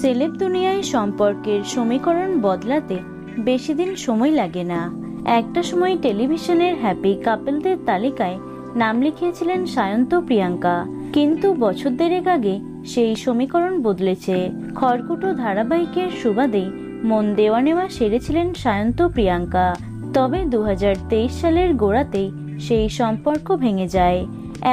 Celeb দুনিয়ায় সম্পর্কের সমীকরণ বদলাতে বেশি দিন সময় লাগে না। একটা সময় টেলিভিশনের হ্যাপি কাপলদের তালিকায় নাম লিখিয়েছিলেন সায়ন্ত প্রিয়াঙ্কা। কিন্তু বছর দেড়েক আগে সেই সমীকরণ বদলেছে। খড়কুটো ধারাবাহিকের সুবাদেই মন দেওয়া নেওয়া সেরেছিলেন সায়ন্ত প্রিয়াঙ্কা। তবে দু হাজার তেইশ সালের গোড়াতেই সেই সম্পর্ক ভেঙে যায়।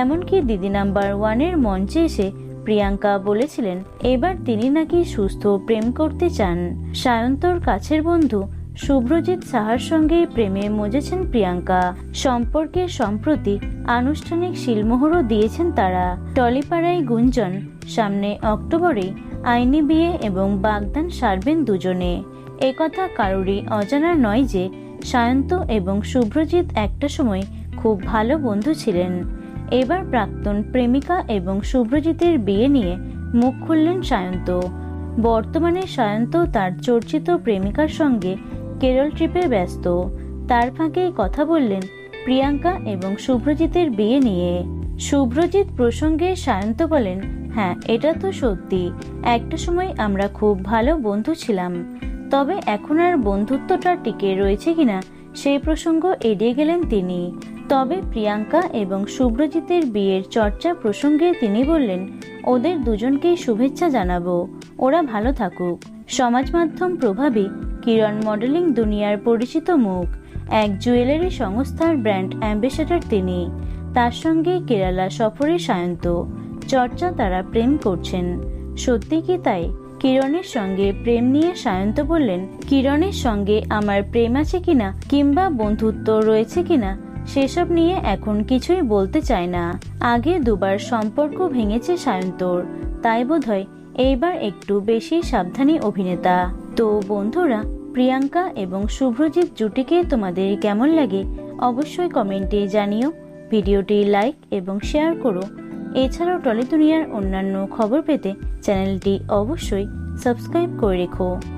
এমনকি দিদি নাম্বার ওয়ানের মঞ্চে এসে প্রিয়াঙ্কা বলেছিলেন, এবার তিনি নাকি সুস্থ প্রেম করতে চান। সায়ন্তর কাছের বন্ধু শুভ্রজিৎ সাহার সঙ্গে প্রেমে মজেছেন প্রিয়াঙ্কা। সম্পর্কে সম্প্রতি আনুষ্ঠানিক শিলমোহরও দিয়েছেন তারা। টলিপাড়ায় গুঞ্জন, সামনে অক্টোবরে আইনি বিয়ে এবং বাগদান সারবেন দুজনে। একথা কারোরই অজানা নয় যে সায়ন্ত এবং শুভ্রজিৎ একটা সময় খুব ভালো বন্ধু ছিলেন। এবার প্রাক্তন প্রেমিকা এবং শুভ্রজিতের বিয়ে নিয়ে মুখ খুললেন সায়ন্ত। বর্তমানে সায়ন্ত তার চর্চিত প্রেমিকার সঙ্গে কেরল ট্রিপে ব্যস্ত। তার ফাঁকেই কথা বললেন প্রিয়াঙ্কা এবং শুভ্রজিতের বিয়ে নিয়ে। শুভ্রজিৎ প্রসঙ্গে সায়ন্ত বলেন হ্যাঁ এটা তো সত্যি। একটা সময় আমরা খুব ভালো বন্ধু ছিলাম। তবে এখন আর বন্ধুত্বটা টিকে রয়েছে কিনা সেই প্রসঙ্গ এড়িয়ে গেলেন তিনি। তবে প্রিয়াঙ্কা এবং শুভ্রজিতের বিয়ের চর্চা প্রসঙ্গে তিনি বললেন, ওদের দুজনকেই শুভেচ্ছা জানাব। ওরা ভালো থাকুক। সমাজ মাধ্যম প্রভাবী কিরণ মডেলিং দুনিয়ার পরিচিত মুখ। এক জুয়েলারি সংস্থার ব্র্যান্ড অ্যাম্বাসেডর তিনি। তার সঙ্গে কেরালা সফরে সায়ন্ত। চর্চা তারা প্রেম করছেন। সত্যি কি তাই? কিরণের সঙ্গে প্রেম নিয়ে সায়ন্ত বললেন, কিরণের সঙ্গে আমার প্রেম আছে কিনা কিংবা বন্ধুত্ব রয়েছে কিনা, সেসব নিয়ে এখন কিছুই বলতে চায় না। আগে দুবার সম্পর্ক ভেঙেছে সায়ন্তর, তাই বোধহয় এইবার একটু বেশি সাবধানী অভিনেতা। তো বন্ধুরা, প্রিয়াঙ্কা এবং শুভ্রজিৎ জুটিকে তোমাদের কেমন লাগে অবশ্যই কমেন্টে জানিও, ভিডিওটি লাইক এবং শেয়ার করো। এছাড়াও টলি দুনিয়ার অন্যান্য খবর পেতে চ্যানেলটি অবশ্যই সাবস্ক্রাইব করে রেখো।